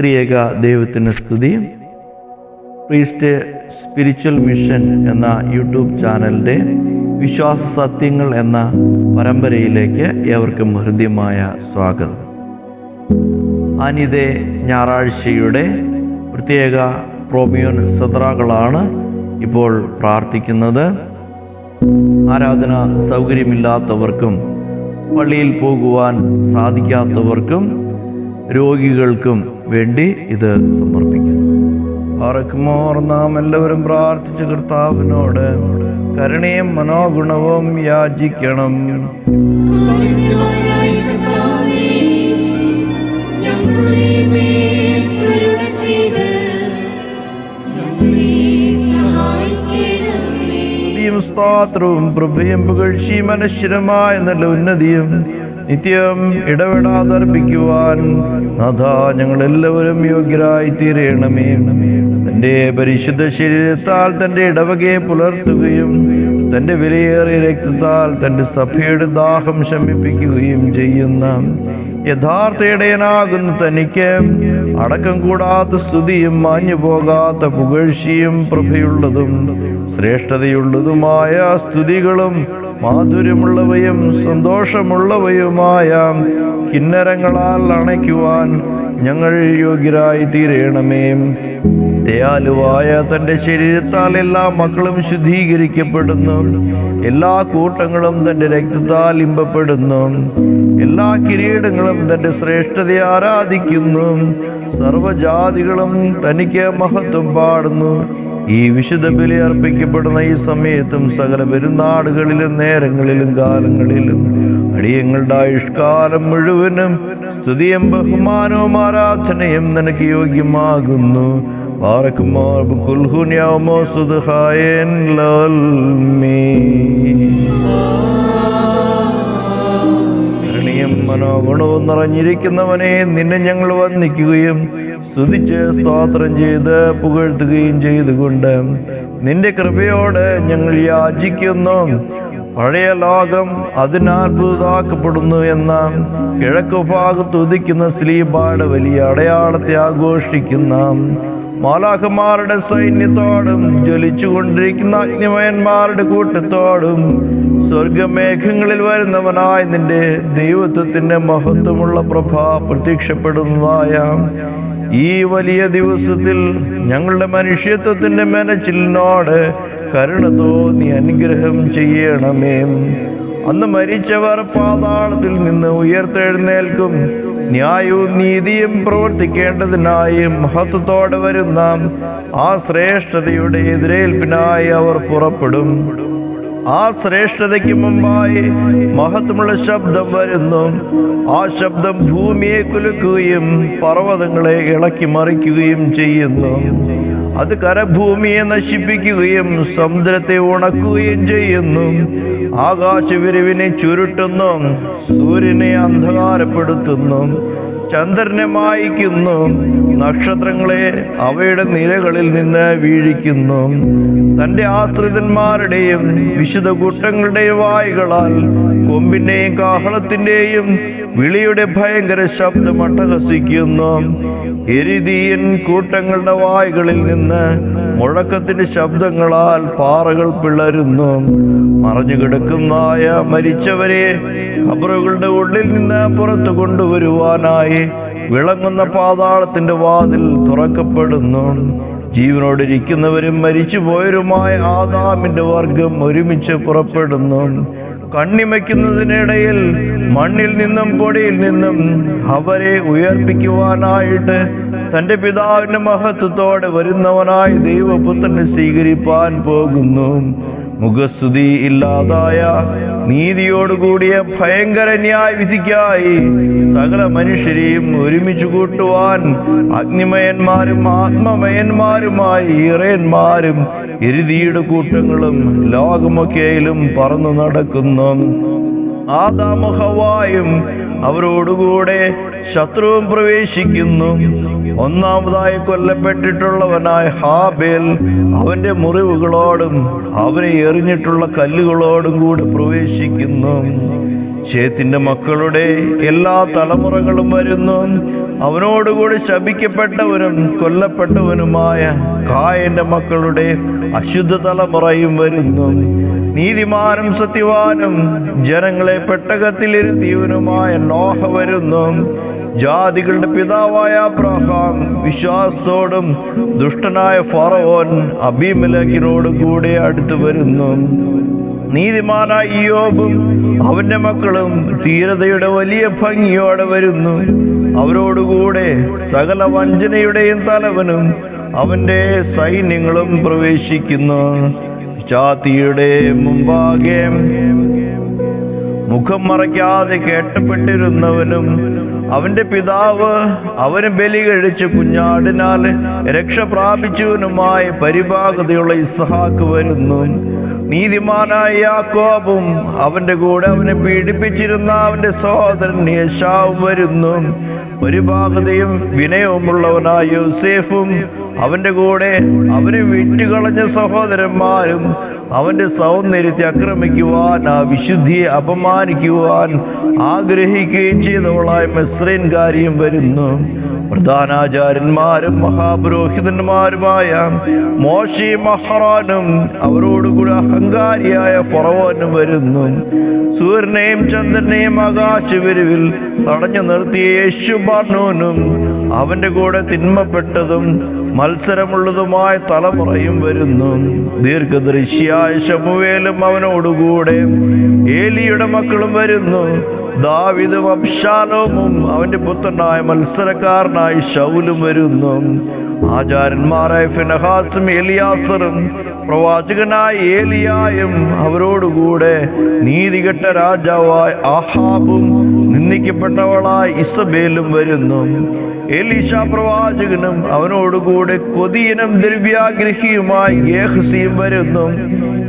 ത്രിയേക ദൈവത്തിന് സ്തുതി. പ്രീസ്റ്റ് സ്പിരിച്വൽ മിഷൻ എന്ന യൂട്യൂബ് ചാനലിന്റെ വിശ്വാസ സത്യങ്ങൾ എന്ന പരമ്പരയിലേക്ക് ഏവർക്കും ഹൃദ്യമായ സ്വാഗതം. അനിതേ ഞായറാഴ്ചയുടെ പ്രത്യേക പ്രോമിയോൻ സദ്രാകളാണ് ഇപ്പോൾ പ്രാർത്ഥിക്കുന്നത്. ആരാധന സൗകര്യമില്ലാത്തവർക്കും പള്ളിയിൽ പോകുവാൻ സാധിക്കാത്തവർക്കും രോഗികൾക്കും വേണ്ടി ഇത് സമർപ്പിക്കുന്നു. ആർക്കുമോർ നാം എല്ലാവരും പ്രാർത്ഥിച്ച കർത്താവിനോട് കരുണയും മനോഗുണവും യാചിക്കണം. സ്തോത്രവും പ്രഭയും പുകഴ്ചയും അനശ്വരമായ നല്ല ഉന്നതിയും നിത്യം ഇടപെടാതർപ്പിക്കുവാൻ നാഥ ഞങ്ങളെല്ലാവരും യോഗ്യരായി തീരണമേ തന്റെ പരിശുദ്ധ ശരീരത്താൽ തന്റെ ഇടവകയെ പുലർത്തുകയും തന്റെ വിലയേറിയ രക്തത്താൽ തന്റെ സഭയുടെ ദാഹം ശമിപ്പിക്കുകയും ചെയ്യുന്ന യഥാർത്ഥ ഇടയനാകുന്ന തനിക്ക് അടക്കം കൂടാത്ത സ്തുതിയും മാഞ്ഞു പോകാത്ത പുകഴ്ചയും പ്രഭയുള്ളതും ശ്രേഷ്ഠതയുള്ളതുമായ സ്തുതികളും മാധുര്യമുള്ളവയും സന്തോഷമുള്ളവയുമായ കിന്നരങ്ങളാൽ അണയ്ക്കുവാൻ ഞങ്ങൾ യോഗ്യരായി തീരണമേ ദയാലുവായ തന്റെ ശരീരത്താൽ എല്ലാ മക്കളും ശുദ്ധീകരിക്കപ്പെടുന്നു. എല്ലാ കൂട്ടങ്ങളും തന്റെ രക്തത്താൽ ഇമ്പപ്പെടുന്നു. എല്ലാ കിരീടങ്ങളും തന്റെ ശ്രേഷ്ഠതയെ ആരാധിക്കുന്നു. സർവജാതികളും തനിക്ക് മഹത്വം പാടുന്നു. ഈ വിശുദ്ധ ബലി അർപ്പിക്കപ്പെടുന്ന ഈ സമയത്തും സകല പെരുന്നാടുകളിലും നേരങ്ങളിലും കാലങ്ങളിലും അടിയങ്ങളുടെ ആയുഷ്കാലം മുഴുവനും സ്തുതിയും ബഹുമാനവും ആരാധനയും നിനക്ക് യോഗ്യമാകുന്നു. കരുണയും മനോഗുണവും നിറഞ്ഞിരിക്കുന്നവനെ നിന്നെ ഞങ്ങൾ വന്ദിക്കുകയും സ്തുതിച്ച് സ്തോത്രം ചെയ്ത് പുകഴ്ത്തുകയും ചെയ്തുകൊണ്ട് നിന്റെ കൃപയോട് ഞങ്ങൾ യാചിക്കുന്നു. പഴയ ലോകം അതിനത്ഭുതമാക്കപ്പെടുന്നു എന്ന കിഴക്കു ഭാഗത്ത് ഉദിക്കുന്ന സ്ത്രീപാട് വലിയ അടയാളത്തെ ആഘോഷിക്കുന്ന മാലാഖമാരുടെ സൈന്യത്തോടും ജ്വലിച്ചുകൊണ്ടിരിക്കുന്ന അഗ്നിമയന്മാരുടെ കൂട്ടത്തോടും സ്വർഗമേഘങ്ങളിൽ വരുന്നവനായ നിന്റെ ദൈവത്വത്തിന്റെ മഹത്വമുള്ള പ്രഭ പ്രത്യക്ഷപ്പെടുന്നതായ ഈ വലിയ ദിവസത്തിൽ ഞങ്ങളുടെ മനുഷ്യത്വത്തിന്റെ മെനച്ചിലിനോട് കരുണ തോന്നി അനുഗ്രഹം ചെയ്യണമേ. അന്ന് മരിച്ചവർ പാതാളത്തിൽ നിന്ന് ഉയർത്തെഴുന്നേൽക്കും. ന്യായവും നീതിയും പ്രവർത്തിക്കേണ്ടതിനായി മഹത്വത്തോടെ വരുന്ന ആ ശ്രേഷ്ഠതയുടെ എതിരേൽപ്പിനായി അവർ പുറപ്പെടും. ആ ശ്രേഷ്ഠതയ്ക്ക് മുമ്പായി മഹത്വമുള്ള ശബ്ദം വരുന്നു. ആ ശബ്ദം ഭൂമിയെ കുലുക്കുകയും പർവതങ്ങളെ ഇളക്കി മറിക്കുകയും ചെയ്യുന്നു. അത് കരഭൂമിയെ നശിപ്പിക്കുകയും സമുദ്രത്തെ ഉണക്കുകയും ചെയ്യുന്നു. ആകാശവിരിവിനെ ചുരുട്ടുന്നു സൂര്യനെ അന്ധകാരപ്പെടുത്തുന്നു. ചന്ദ്രനെ മായിക്കുന്നു. നക്ഷത്രങ്ങളെ അവയുടെ നിലകളിൽ നിന്ന് വീഴിക്കുന്നു. തന്റെ ആശ്രിതന്മാരുടെയും വിശുദ്ധ കൂട്ടങ്ങളുടെയും വായുകളാൽ കൊമ്പിന്റെയും കാഹളത്തിന്റെയും വിളിയുടെ ഭയങ്കര ശബ്ദം അട്ടഹസിക്കുന്നു. എരിതീയൻ കൂട്ടങ്ങളുടെ വായുകളിൽ നിന്ന് മുഴക്കത്തിന്റെ ശബ്ദങ്ങളാൽ പാറകൾ പിളരുന്നു. മറഞ്ഞു കിടക്കുന്നായ മരിച്ചവരെ ഖബറുകളുടെ ഉള്ളിൽ നിന്ന് പുറത്തു കൊണ്ടുവരുവാനായി വിളങ്ങുന്ന പാതാളത്തിന്റെ വാതിൽ തുറക്കപ്പെടുന്നു. ജീവനോടിരിക്കുന്നവരും മരിച്ചുപോയവരുമായ ആദാമിന്റെ വർഗം ഒരുമിച്ച് പുറപ്പെടുന്നു. കണ്ണിമയ്ക്കുന്നതിനിടയിൽ മണ്ണിൽ നിന്നും പൊടിയിൽ നിന്നും അവരെ ഉയർപ്പിക്കുവാനായിട്ട് തന്റെ പിതാവിന്റെ മഹത്വത്തോടെ വരുന്നവനായി ദൈവപുത്രനെ സ്വീകരിപ്പാൻ പോകുന്നു. മുഖസ്തുതി ഇല്ലാതായ നീതിയോടുകൂടിയ ഭയങ്കര ന്യായ വിധിക്കായി സകല മനുഷ്യരെയും ഒരുമിച്ച് കൂട്ടുവാൻ അഗ്നിമയന്മാരും ആത്മമയന്മാരുമായി ഇറയന്മാരും എരുതിയുടെ കൂട്ടങ്ങളും ലോകമൊക്കെയിലും പറന്നു നടക്കുന്നു. ആദാമുഹവായും അവരോടുകൂടെ ശത്രുവും പ്രവേശിക്കുന്നു. ഒന്നാമതായി കൊല്ലപ്പെട്ടിട്ടുള്ളവനായ ഹാബേൽ അവന്റെ മുറിവുകളോടും അവനെ എറിഞ്ഞിട്ടുള്ള കല്ലുകളോടും കൂടെ പ്രവേശിക്കുന്നു. ചേത്തിന്റെ മക്കളുടെ എല്ലാ തലമുറകളും വരുന്നു. അവനോടുകൂടി ശപിക്കപ്പെട്ടവനും കൊല്ലപ്പെട്ടവനുമായ കായന്റെ മക്കളുടെ അശുദ്ധ തലമുറയും വരുന്നു. നീതിമാനും സത്യവാനും ജനങ്ങളെ പെട്ടകത്തിലിരുത്തിയവനുമായ നോഹ വരുന്നു. ജാതികളുടെ പിതാവായ അബ്രഹാം വിശ്വാസത്തോടും ദുഷ്ടനായ ഫറവോൻ അബീമലകിനോടും കൂടെ അടുത്തു വരുന്നു. നീതിമാനായ യോബും അവന്റെ മക്കളും ധീരതയുടെ വലിയ ഭംഗിയോടെ വരുന്നു. അവരോടുകൂടെ സകല വഞ്ചനയുടെയും തലവനും അവന്റെ സൈന്യങ്ങളും പ്രവേശിക്കുന്നു. ജാതിയുടെ മുമ്പാകെ മുഖം മറയ്ക്കാതെ കേട്ടപ്പെട്ടിരുന്നവനും അവന്റെ പിതാവ് അവന് ബലി കഴിച്ച് കുഞ്ഞാടിനാൽ രക്ഷ പ്രാപിച്ചവനുമായി പരിഭാഗതയുള്ള ഇസ്ഹാക്ക് വരുന്നു. നീതിമാനായ യാക്കോബും അവന്റെ കൂടെ അവനെ പീഡിപ്പിച്ചിരുന്ന അവന്റെ സഹോദരൻ യേശാവും വരുന്നു. പരിഭാഗതയും വിനയവുമുള്ളവനായ യോസേഫും അവന്റെ കൂടെ അവനെ വിട്ടുകളഞ്ഞ സഹോദരന്മാരും അവന്റെ സൗന്ദര്യത്തെ ആക്രമിക്കുവാൻ ആ വിശുദ്ധിയെ അപമാനിക്കുവാൻ ആഗ്രഹിക്കുകയും ചെയ്തവളായ മെസ്രൈൻകാരിയും വരുന്നു. പ്രധാനാചാര്യന്മാരും മഹാപുരോഹിതന്മാരുമായ മോശി മഹറാനും അവരോടുകൂടി അഹങ്കാരിയായ ഫറവോനും വരുന്നു. സൂര്യനെയും ചന്ദ്രനെയും ആകാശവിരുവിൽ തടഞ്ഞു നിർത്തിയ യേശു ബാർണോനും അവന്റെ കൂടെ തിന്മപ്പെട്ടതും മത്സരമുള്ളതുമായ തലമുറയും വരുന്നു. ദീർഘദൃശ്യായ ശമുവേലും അവനോടുകൂടെ. ഏലിയുടെ മക്കളും വരുന്നു. ദാവിദും അബ്ഷാലോമും അവന്റെ പുത്രനായ മത്സരക്കാരനായി ഷൗലും വരുന്നു. ആചാര്യന്മാരായ ഫിനഹാസും എലിയാസറും പ്രവാചകനായ ഏലിയായും അവരോടുകൂടെ. നീതികെട്ട രാജാവായ ആഹാബും നിന്ദിക്കപ്പെട്ടവളായ ഇസബേലും വരുന്നു. എലീശ പ്രവാചകനും അവനോടുകൂടെ കൊതിയനും ദ്രവ്യാഗ്രഹിയുമായി ഏഹസിയും വരുന്നു.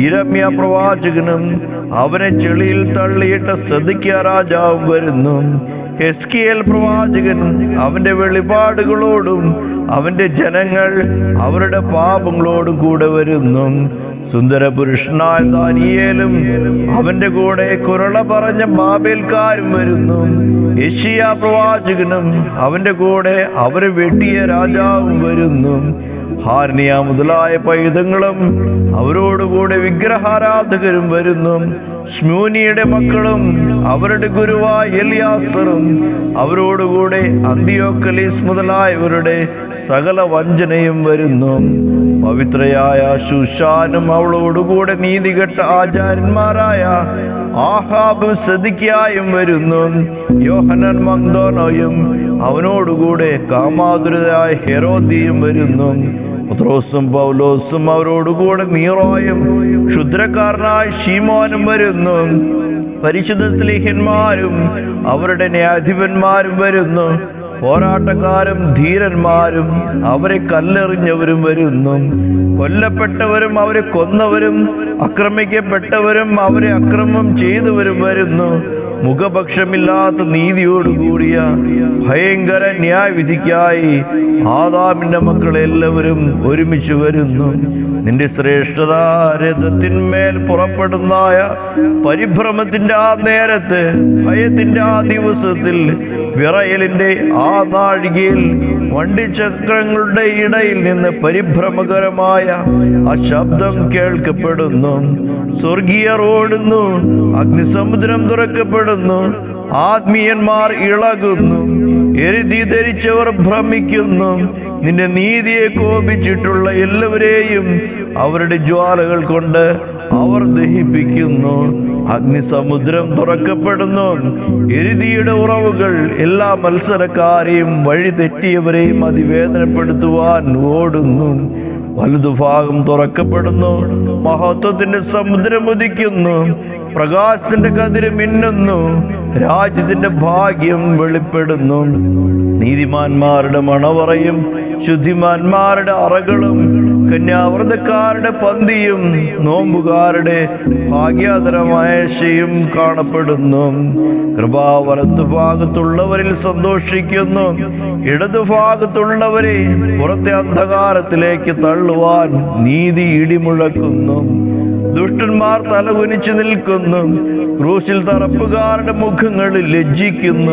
ഇരമ്യ പ്രവാചകനും അവനെ ചെളിയിൽ തള്ളിയിട്ട സദിക്ക രാജാവും വരുന്നു. എസ്കിയേൽ പ്രവാചകൻ അവന്റെ വെളിപാടുകളോടും അവന്റെ ജനങ്ങൾ അവരുടെ പാപങ്ങളോടും കൂടെ വരുന്നു. സുന്ദര പുരുഷനായ ദാനിയേലും അവന്റെ കൂടെ കുരള പറഞ്ഞ ബാബേൽക്കാരും വരുന്നു. യശിയ പ്രവാചകനും അവന്റെ കൂടെ അവരെ വെട്ടിയ രാജാവും വരുന്നു. ഹാർണിയ മുതലായ പൈതങ്ങളും അവരോടുകൂടെ വിഗ്രഹാരാധകരും വരുന്നു. സ്മൂനിയുടെ മക്കളും അവരുടെ ഗുരുവായ എലിയാസറും അവരോടുകൂടെ അന്തിയോക്കലീസ് മുതലായവരുടെ സകല വഞ്ചനയും വരുന്നു. പവിത്രയായ ശുശാനും അവളോടുകൂടെ നീതികെട്ട ആചാര്യന്മാരായ ആഹാബും സദിക്കായും വരുന്നു. യോഹനൻ മന്ദോനോയും അവനോടുകൂടെ കാമാതുരതായ ഹെറോദിയും വരുന്നു. പത്രോസും പൗലോസും അവരോടുകൂടെ നീറോയും ക്ഷുദ്രക്കാരനായ ഷീമോനും വരുന്നു. പരിശുദ്ധ സ്ലീഹന്മാരും അവരുടെ ന്യായാധിപന്മാരും വരുന്നു. പോരാട്ടക്കാരും ധീരന്മാരും അവരെ കല്ലെറിഞ്ഞവരും വരുന്നു. കൊല്ലപ്പെട്ടവരും അവരെ കൊന്നവരും ആക്രമിക്കപ്പെട്ടവരും അവരെ അക്രമം ചെയ്തവരും വരുന്നു. മുഖപക്ഷമില്ലാത്ത നീതിയോടുകൂടിയ ഭയങ്കര ന്യായവിധിക്കായി ആദാമിന്റെ മക്കളെല്ലാവരും ഒരുമിച്ച് വരുന്നു. നിന്റെ ശ്രേഷ്ഠത രഥത്തിന്മേൽ പുറപ്പെടുന്നായ പരിഭ്രമത്തിന്റെ ആ നേരത്ത് ഭയത്തിന്റെ ആ ദിവസത്തിൽ വിറയലിന്റെ ആ നാഴികയിൽ വണ്ടിചക്രങ്ങളുടെ ഇടയിൽ നിന്ന് പരിഭ്രമകരമായ ആ ശബ്ദം കേൾക്കപ്പെടുന്നു. സ്വർഗീയർ ഓടുന്നു അഗ്നിസമുദ്രം തുറക്കപ്പെടുന്നു. ആത്മീയന്മാർ ഇളകുന്നു. എരുതി ധരിച്ചവർ ഭ്രമിക്കുന്നു. നിന്റെ നീതിയെ കോപിച്ചിട്ടുള്ള എല്ലാവരെയും അവരുടെ ജ്വാലകൾ കൊണ്ട് അവർ ദഹിപ്പിക്കുന്നു. അഗ്നിസമുദ്രം തുറക്കപ്പെടുന്നു. എരുതിയുടെ ഉറവുകൾ എല്ലാ മത്സരക്കാരെയും വഴി തെറ്റിയവരെയും അതിവേദനപ്പെടുത്തുവാൻ ഓടുന്നു. വലുതുഭാഗം തുറക്കപ്പെടുന്നു. മഹത്വത്തിന്റെ സമുദ്രം ഉദിക്കുന്നു. പ്രകാശത്തിന്റെ കതിര് മിന്നുന്നു. രാജ്യത്തിന്റെ ഭാഗ്യം വെളിപ്പെടുന്നു. നീതിമാന്മാരുടെ മണവറയും ശുദ്ധിമാന്മാരുടെ അറകളും കന്യാവ്രതക്കാരുടെ പന്തിയും നോമ്പുകാരുടെ ഭാഗ്യാതരമായ ശയും കാണപ്പെടുന്നു. കൃപാവലത്തു ഭാഗത്തുള്ളവരിൽ സന്തോഷിക്കുന്നു. ഇടതു ഭാഗത്തുള്ളവരെ പുറത്തെ അന്ധകാരത്തിലേക്ക് തള്ളുവാൻ നീതി ഇടിമുഴക്കുന്നു. ദുഷ്ടന്മാർ തലകുനിച്ചു നിൽക്കുന്നു. ക്രൂശിൽ തറപ്പുകാരുടെ മുഖങ്ങളിൽ ലജ്ജിക്കുന്നു.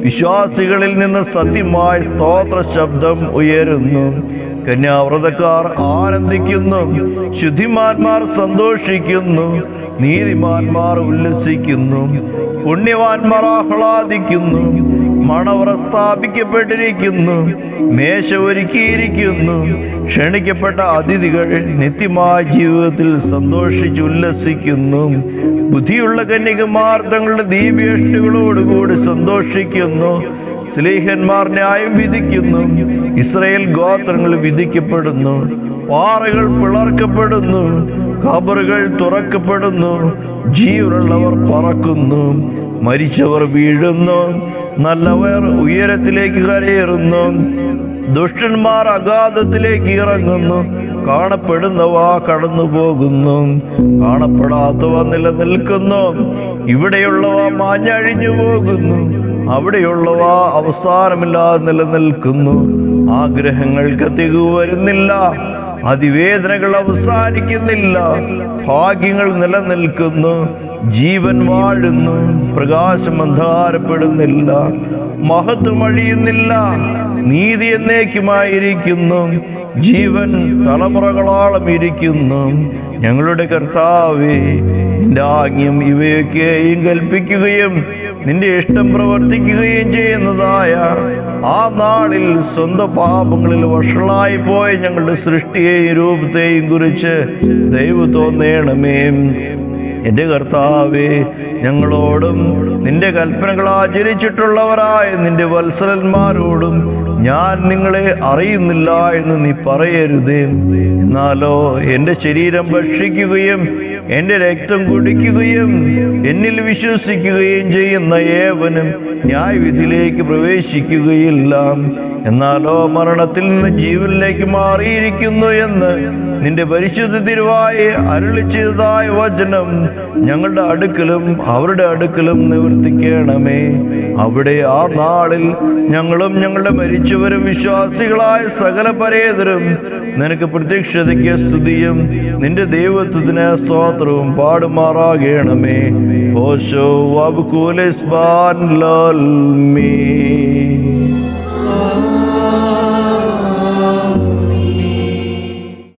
വിശ്വാസികളിൽ നിന്ന് സത്യമായ സ്തോത്ര ശബ്ദം ഉയരുന്നു. കന്യാവ്രതക്കാർ ആനന്ദിക്കുന്നു. ശുദ്ധിമാന്മാർ സന്തോഷിക്കുന്നു. നീതിമാന്മാർ ഉല്ലസിക്കുന്നു. പുണ്യവാന്മാർ ആഹ്ലാദിക്കുന്നു. മണവറ സ്ഥാപിക്കപ്പെട്ടിരിക്കുന്നു. മേശ ഒരുക്കിയിരിക്കുന്നു. ക്ഷണിക്കപ്പെട്ട അതിഥികൾ നിത്യമായ ജീവിതത്തിൽ സന്തോഷിച്ച് ഉല്ലസിക്കുന്നു. ബുദ്ധിയുള്ള കന്യകമാർ തങ്ങളുടെ ദീപേഷ്ടുകളോടുകൂടി സന്തോഷിക്കുന്നു. സ്ലീഹന്മാർ ന്യായം വിധിക്കുന്നു. ഇസ്രയേൽ ഗോത്രങ്ങൾ വിധിക്കപ്പെടുന്നു. പാറകൾ പിളർക്കപ്പെടുന്നു. ഖബറുകൾ തുറക്കപ്പെടുന്നു. ജീവനുള്ളവർ പറക്കുന്നു. മരിച്ചവർ വീഴുന്നു. നല്ലവർ ഉയരത്തിലേക്ക് കരയേറുന്നു. ദുഷ്ടന്മാർ അഗാധത്തിലേക്ക് ഇറങ്ങുന്നു. കാണപ്പെടുന്നവ കടന്നു പോകുന്നു കാണപ്പെടാത്തവ നിലനിൽക്കുന്നു. ഇവിടെയുള്ളവ മാഞ്ഞഴിഞ്ഞു പോകുന്നു. അവിടെയുള്ളവ അവസാനമില്ലാതെ നിലനിൽക്കുന്നു. ആഗ്രഹങ്ങൾക്ക് തികവ് വരുന്നില്ല. അതിവേദനകൾ അവസാനിക്കുന്നില്ല. ഭാഗ്യങ്ങൾ നിലനിൽക്കുന്നു. ജീവൻ വാഴുന്നു പ്രകാശം അന്ധാരപ്പെടുന്നില്ല മഹത്വം അഴിയുന്നില്ല നീതി എന്നേക്കുമായിരിക്കുന്നു ജീവൻ തലമുറകളോളം ഇരിക്കുന്നു. ഞങ്ങളുടെ കർത്താവേ നിന്റെ ആജ്ഞം ഇവയൊക്കെയും കൽപ്പിക്കുകയും നിന്റെ ഇഷ്ടം പ്രവർത്തിക്കുകയും ചെയ്യുന്നതായ ആ നാളിൽ സ്വന്തം പാപങ്ങളിൽ വഷളായി പോയ ഞങ്ങളുടെ സൃഷ്ടിയെയും രൂപത്തെയും കുറിച്ച് ദൈവം തോന്നേണമേ. എന്റെ കർത്താവേ ഞങ്ങളോടും നിന്റെ കൽപ്പനകൾ ആചരിച്ചിട്ടുള്ളവരായ നിന്റെ വത്സരന്മാരോടും ഞാൻ നിങ്ങളെ അറിയുന്നില്ല എന്ന് നീ പറയരുതേ. എന്നാലോ എന്റെ ശരീരം ഭക്ഷിക്കുകയും എന്റെ രക്തം കുടിക്കുകയും എന്നിൽ വിശ്വസിക്കുകയും ചെയ്യുന്ന ഏവനും ന്യായവിധിയിലേക്ക് പ്രവേശിക്കുകയില്ല. എന്നാലോ മരണത്തിൽ നിന്ന് ജീവനിലേക്ക് മാറിയിരിക്കുന്നു എന്ന് നിന്റെ പരിശുദ്ധ തിരുവായി അരുളി ചെയ്തതായ വചനം ഞങ്ങളുടെ അടുക്കലും അവരുടെ അടുക്കലും നിവർത്തിക്കണമേ. അവിടെ ആ നാളിൽ ഞങ്ങളും ഞങ്ങളുടെ മരിച്ചവരും വിശ്വാസികളായ സകല പരേതരും നിനക്ക് പ്രത്യക്ഷതയ്ക്ക് സ്തുതിയും നിന്റെ ദൈവത്വത്തിന് സ്തോത്രവും പാടുമാറാകണമേ. ഓശോ വബ് കൂലിസ്ബാൻ ലോൽ മീ